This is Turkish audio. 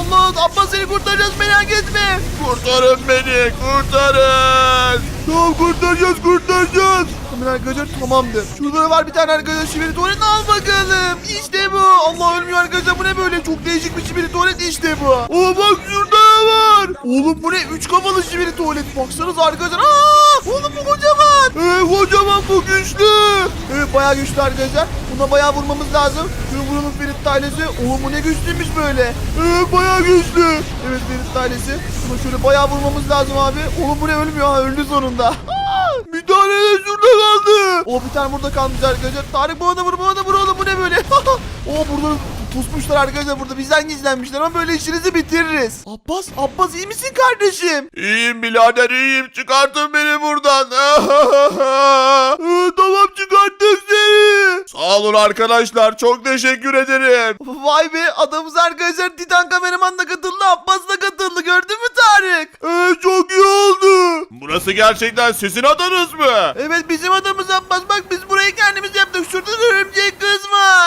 Allah Abbas seni kurtaracağız merak etme. Kurtarın beni kurtarın. Tamam kurtaracağız kurtaracağız. Hemen arkadaşlar tamamdır. Şurada da var bir tane arkadaşlar şibiri tuvalet al bakalım. İşte bu. Allah ölmüyor arkadaşlar bu ne böyle çok değişik bir şibiri tuvalet işte bu. Oo bak şurada da var. Oğlum bu ne? Üç kafalı şibiri tuvalet. Baksanıza arkadaşlar. Aa, oğlum bu kocaman. Ee, kocaman bayağı güçlü arkadaşlar. Buna bayağı vurmamız lazım. Şunu vuralım Ferit ailesi. Oğlum bu ne güçlüymüş böyle. Ee, bayağı güçlü. Evet Ferit ailesi. Buna şöyle bayağı vurmamız lazım abi. Oğlum bu ne ölmüyor ha öldü sonunda. Bir tane de şurada kaldı. O bir tane burada kalmış arkadaşlar. Tarık bana da vur bana da vur oğlum bu ne böyle. o burada pusmuşlar arkadaşlar burada bizden gizlenmişler ama böyle işinizi bitiririz. Abbas Abbas iyi misin kardeşim? İyiyim birader iyiyim çıkartın beni buradan. Sağ olun arkadaşlar çok teşekkür ederim. Vay be adamız arkadaşlar Titan kameraman da katıldı Abbas da katıldı gördün mü Tarık? Ee, çok iyi oldu. Burası gerçekten sizin adanız mı? Evet bizim adamız Abbas bak biz burayı kendi